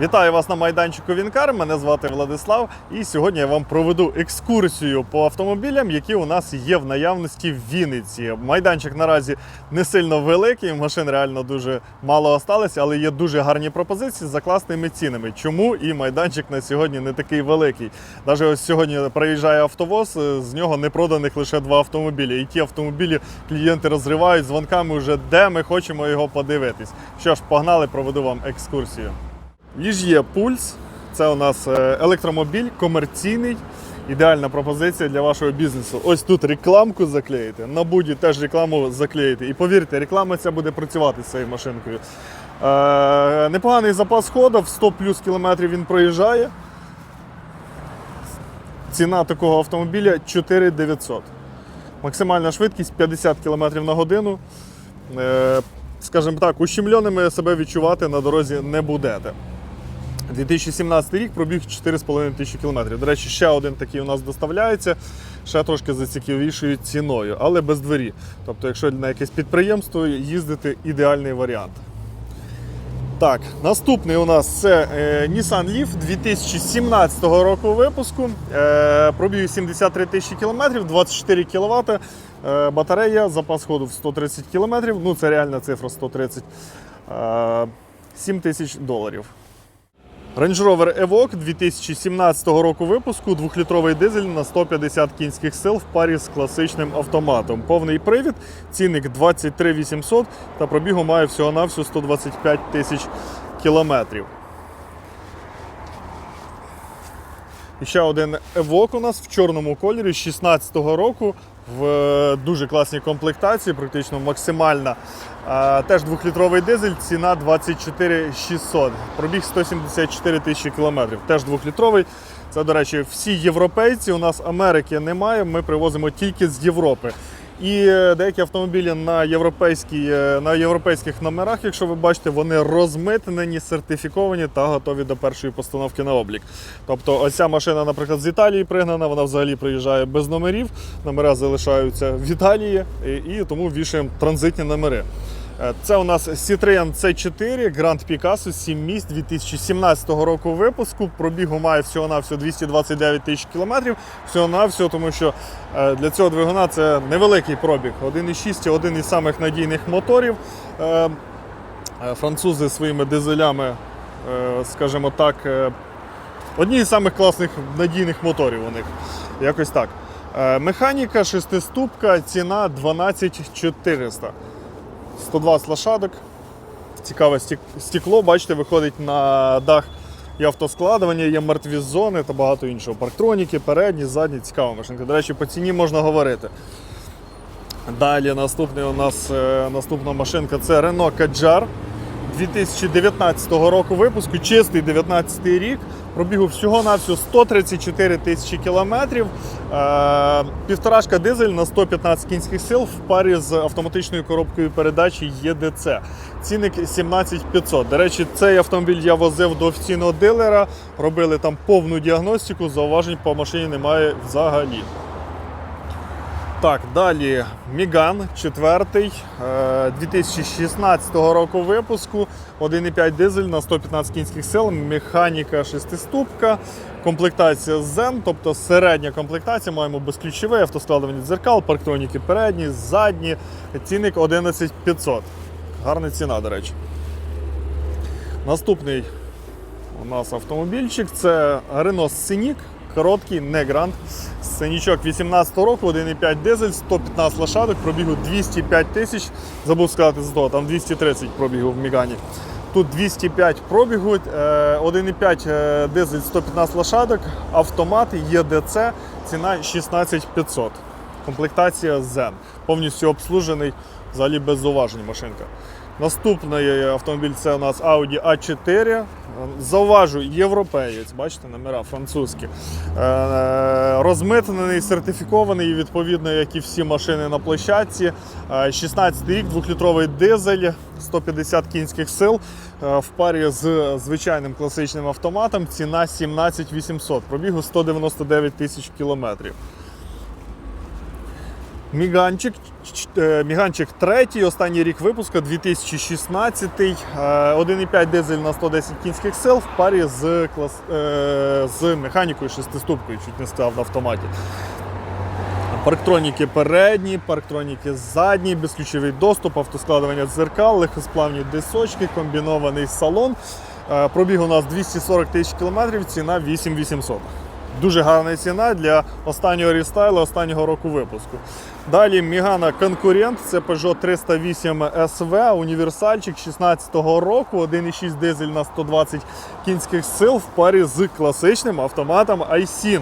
Вітаю вас на майданчику Вінкар. Мене звати Владислав. І сьогодні я вам проведу екскурсію по автомобілям, які у нас є в наявності в Вінниці. Майданчик наразі не сильно великий, машин реально дуже мало осталось, але є дуже гарні пропозиції за класними цінами. Чому і майданчик на сьогодні не такий великий? Навіть ось сьогодні приїжджає автовоз, е, з нього не проданих лише два автомобілі. І ті автомобілі клієнти розривають дзвонками вже де ми хочемо його подивитись. Що ж, погнали, проведу вам екскурсію. Ліж'є пульс. Це у нас е, електромобіль комерційний. Ідеальна пропозиція для вашого бізнесу. Ось тут рекламку заклеїти, на буді теж рекламу заклеїти. І повірте, реклама ця буде працювати з цією машинкою. Е, непоганий запас ходу, в 100 плюс кілометрів він проїжджає. Ціна такого автомобіля 4900. Максимальна швидкість 50 км на годину. Е, скажімо так, ущемленими себе відчувати на дорозі не будете. 2017 рік пробіг 4,5 тисячі кілометрів. До речі, ще один такий у нас доставляється, ще трошки за цікавішою ціною, але без двері. Тобто, якщо на якесь підприємство їздити, ідеальний варіант. Так, наступний у нас це е, Nissan Leaf 2017 року випуску. Е, пробіг 73 тисячі кілометрів, 24 кВт. Е, батарея, запас ходу в 130 кілометрів. Ну, це реальна цифра 130. Е, 7 тисяч доларів. Range Rover Evoque 2017 року випуску, 2-літровий дизель на 150 кінських сил в парі з класичним автоматом. Повний привід, цінник 23 800 та пробігу має всього-навсього 125 тисяч кілометрів. Ще один евок у нас в чорному кольорі 16-го року в е, дуже класній комплектації, практично максимальна. Теж 2-літровий дизель, ціна 24 600. Пробіг 174 тисячі кілометрів. Теж 2-літровий. Це, до речі, всі європейці. У нас Америки немає. Ми привозимо тільки з Європи. І е, деякі автомобілі на, е, на європейських номерах, якщо ви бачите, вони розмитнені, сертифіковані та готові до першої постановки на облік. Тобто, ось ця машина, наприклад, з Італії пригнана, вона взагалі приїжджає без номерів. Номера залишаються в Італії і тому вішаємо транзитні номери. Е, Це у нас Citroen C4 Grand Picasso 7 місць 2017 року випуску. Пробігу має всього-навсього 229 тисяч кілометрів. Всього-навсього, тому що е, для цього двигуна це невеликий пробіг. 1,6 один із самих надійних моторів. Е, Французи своїми дизелями, скажімо так, одні із самих класних надійних моторів у них. Якось так. Механіка, шестиступка, ціна 12400. 120 лошадок. Цікаве стекло, бачите, виходить на дах і автоскладування, є мертві зони та багато іншого. Парктроніки, передні, задні, цікава машинка. До речі, по ціні можна говорити. Далі наступний у нас е, наступна машинка це Renault Kadjar 2019 року випуску, чистий 19 рік. Пробігу всього-навсього 134 тисячі кілометрів. Е, Півторашка дизель на 115 кінських сил в парі з автоматичною коробкою передачі ЄДЦ. Цінник 17500. До речі, цей автомобіль я возив до офіційного дилера, робили там повну діагностику, зауважень по машині немає взагалі. Так, далі Міган, четвертий, е, 2016 року випуску, 1,5 дизель на 115 кінських сил, механіка шестиступка, комплектація Zen, тобто середня комплектація, маємо безключове, автоскладування дзеркал, парктроніки передні, задні, цінник 11500. Гарна ціна, до речі. Наступний у нас автомобільчик це Renault Scenic, короткий, не грант. Сценічок 18 року, 1,5 дизель, 115 лошадок, пробігу 205 тисяч. Забув сказати з того, там 230 пробігу в Мігані. Тут 205 пробігу, е, 1,5 е, дизель, 115 лошадок, автомат, ЄДЦ, ціна 16500. Комплектація Zen. Повністю обслужений, взагалі без зауважень машинка. Наступний автомобіль це у нас Audi A4. Зауважу, європеєць, бачите, номера французькі. Е, Розмитнений, сертифікований, відповідно, як і всі машини на площадці. Е, 16 рік, 2-літровий дизель, 150 кінських сил. Е, В парі з звичайним класичним автоматом ціна 17 800, пробігу 199 тисяч кілометрів. Міганчик, е, Міганчик третій, останній рік випуску 2016, е, 1,5 дизель на 110 кінських сил в парі з, клас, е, з механікою шестиступкою, чуть не сказав на автоматі. Парктроніки передні, парктроніки задні, безключовий доступ, автоскладування дзеркал, легкосплавні дисочки, комбінований салон. Е, Пробіг у нас 240 тисяч кілометрів, ціна 8800. Дуже гарна ціна для останнього рестайлу, останнього року випуску. Далі Мігана конкурент, це Peugeot 308 SV, універсальчик 16-го року, 1,6 дизель на 120 кінських сил в парі з класичним автоматом iSIN.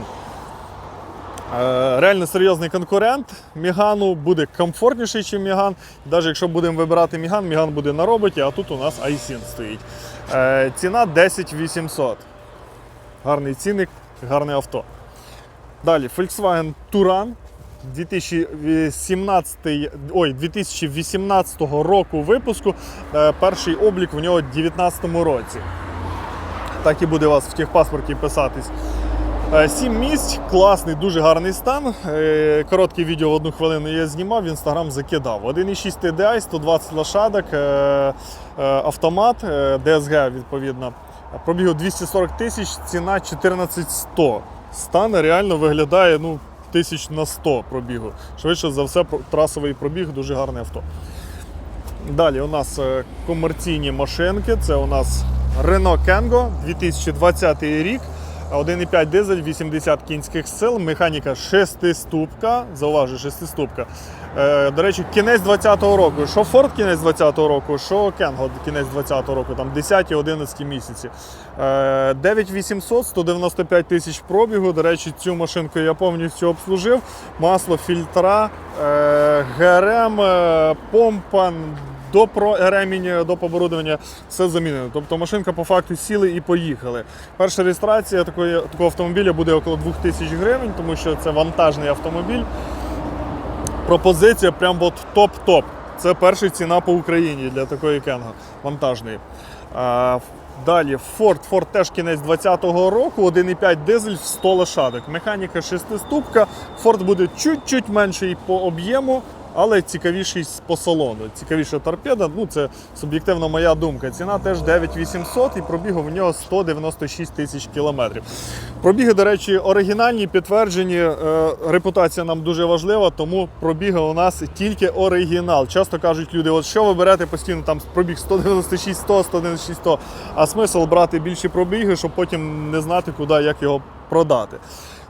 Е, Реально серйозний конкурент. Мігану буде комфортніший, ніж Міган. Навіть якщо будемо вибирати Міган, Міган буде на роботі, а тут у нас iSIN стоїть. Е, Ціна 10 800. Гарний цінник, гарне авто. Далі Volkswagen Touran 2017, ой, 2018 року випуску. Е, Перший облік в нього у 2019 році. Так і буде у вас в техпаспорті писатись. Е, Сім місць, класний, дуже гарний стан. Е, Коротке відео в одну хвилину я знімав, в інстаграм закидав. 1,6 TDI, 120 лошадок, автомат, DSG відповідно. Пробігу 240 тисяч, ціна 14100. Стан реально виглядає ну, тисяч на 100 пробігу. Швидше за все, трасовий пробіг, дуже гарне авто. Далі у нас е, комерційні машинки. Це у нас Renault Kengo 2020 рік. 1,5 дизель, 80 кінських сил, механіка шестиступка. Зауважу, шестиступка. Е, до речі, кінець 20-го року. Що Ford кінець 20-го року, що Kangoo кінець 20-го року, там 10-11 місяці. Е, 9800, 195 тисяч пробігу. До речі, цю машинку я повністю обслужив. Масло, фільтра, е, ГРМ, е, помпа, до про ремінь, до оборудовання все замінено. Тобто машинка по факту сіли і поїхали. Перша реєстрація такої, такого автомобіля буде около 2000 гривень, тому що це вантажний автомобіль. Пропозиція прям от топ-топ. Це перша ціна по Україні для такої кенго вантажної. Далі Ford. Ford теж кінець 2020 року, 1,5 дизель в 100 лошадок. Механіка шестиступка. Ford буде чуть-чуть менший по об'єму, але цікавіший по салону. Цікавіша торпеда. Ну це суб'єктивно моя думка. Ціна теж 9800 і пробігу в нього 196 тисяч кілометрів. Пробіги, до речі, оригінальні, підтверджені. Е, Репутація нам дуже важлива, тому пробіги у нас тільки оригінал. Часто кажуть люди, от що ви берете постійно, там пробіг 196 100, 196 100, а смисл брати більші пробіги, щоб потім не знати, куди, як його продати.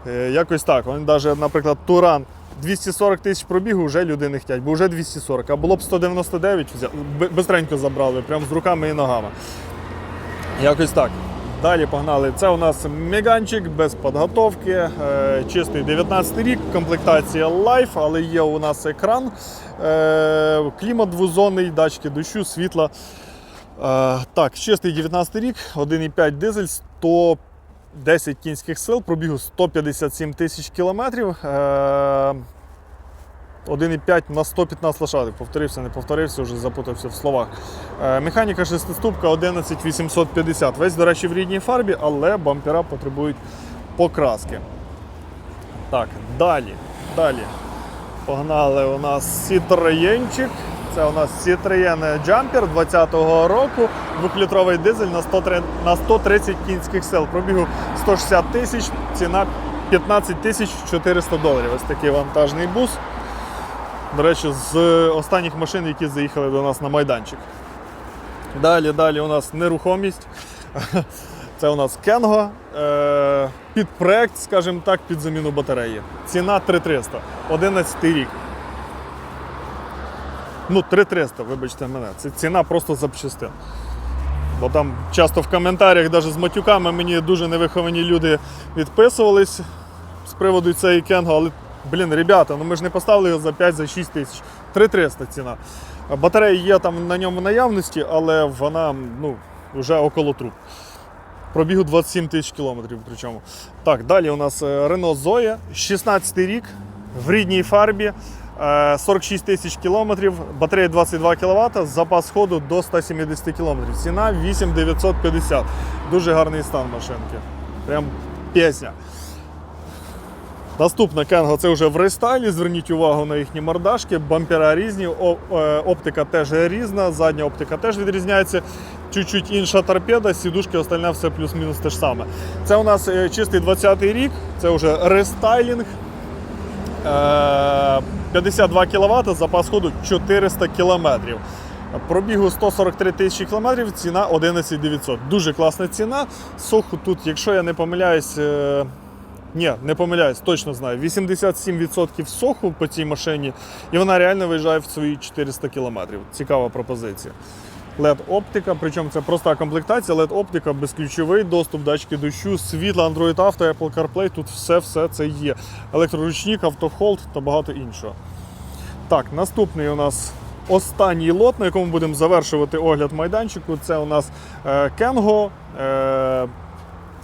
Е, Якось так. Він навіть, наприклад, Туран 240 тисяч пробігу вже люди не хочуть, бо вже 240. А було б 199, взяв- б- бистренько забрали, прямо з руками і ногами. Якось так. Далі погнали. Це у нас меганчик без підготовки, е, чистий 19 рік, комплектація Life, але є у нас екран, е, клімат двозонний, датчики дощу, світла. Е, так, чистий 19 рік, 1,5 дизель, 110 кінських сил, пробігу 157 тисяч кілометрів. Е, 1,5 на 115 лошадок. Повторився, не повторився, вже запутався в словах. Е, Механіка шестиступка 11850. Весь, до речі, в рідній фарбі, але бампера потребують покраски. Так, далі. Далі. Погнали у нас Citroenчик. Це у нас Citroen Jumper 20-го року. Двохлітровий дизель на 103 на 130 кінських сил. Пробігу 160 тисяч, ціна 15 тисяч 400 доларів. Ось такий вантажний бус. До речі, з останніх машин, які заїхали до нас на майданчик. Далі, далі у нас нерухомість. Це у нас Кенго. Е, під проект, скажімо так, під заміну батареї. Ціна 3300, 11 рік. Ну, 3300, вибачте мене. Це ціна просто запчастин. Бо там часто в коментарях, навіть з матюками, мені дуже невиховані люди відписувались з приводу цієї Кенго, але, блін, ребята, ну ми ж не поставили його за 5-6 тисяч. 3300 ціна. Батарея є там на ньому наявності, але вона ну, вже около труб. Пробігу 27 тисяч кілометрів. Причому. Так, далі у нас Renault Zoe, 16 рік, в рідній фарбі, 46 тисяч кілометрів, батарея 22 кВт, запас ходу до 170 кілометрів. Ціна 8950. Дуже гарний стан машинки. Прям пісня. Наступна Кенго це вже в рестайлі. Зверніть увагу на їхні мордашки, бампера різні, е, оптика теж різна, задня оптика теж відрізняється. Чуть-чуть інша торпеда, сідушки, остальне все плюс-мінус те ж саме. Це у нас е, чистий 20-й рік, це вже рестайлінг. Е, 52 кВт, запас ходу 400 км. Пробігу 143 тисячі кілометрів, ціна 11 900. Дуже класна ціна. Соху тут, якщо я не помиляюсь, е, ні, не помиляюсь, точно знаю. 87% соху по цій машині, і вона реально виїжджає в свої 400 кілометрів. Цікава пропозиція. LED оптика, причому це проста комплектація, LED оптика, безключовий доступ, датчики дощу, світло, Android Auto, Apple CarPlay, тут все-все це є. Електроручник, автохолд та багато іншого. Так, наступний у нас останній лот, на якому будемо завершувати огляд майданчику. Це у нас е, Кенго, е,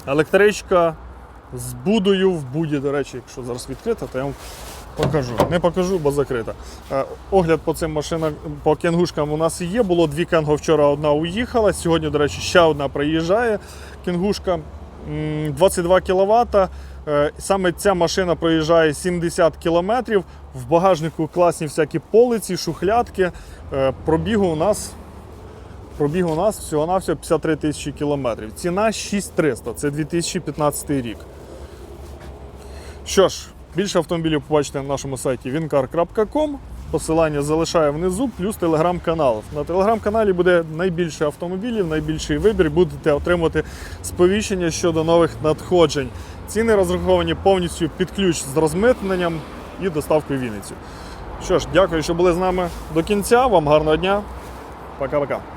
електричка з будою в буді. До речі, якщо зараз відкрита, то я вам покажу. Не покажу, бо закрита. Е, огляд по цим машинам, по кенгушкам у нас є. Було дві кенго вчора, одна уїхала. Сьогодні, до речі, ще одна приїжджає. Кенгушка м, 22 кВт. Саме ця машина проїжджає 70 км. В багажнику класні всякі полиці, шухлядки. Е, Пробігу у нас Пробіг у нас всього-навсього 53 тисячі кілометрів. Ціна 6300, це 2015 рік. Що ж, більше автомобілів побачите на нашому сайті wincar.com. Посилання залишаю внизу, плюс телеграм-канал. На телеграм-каналі буде найбільше автомобілів, найбільший вибір. Будете отримувати сповіщення щодо нових надходжень. Ціни розраховані повністю під ключ з розмитненням і доставкою Вінницю. Що ж, дякую, що були з нами до кінця. Вам гарного дня. Пока-пока.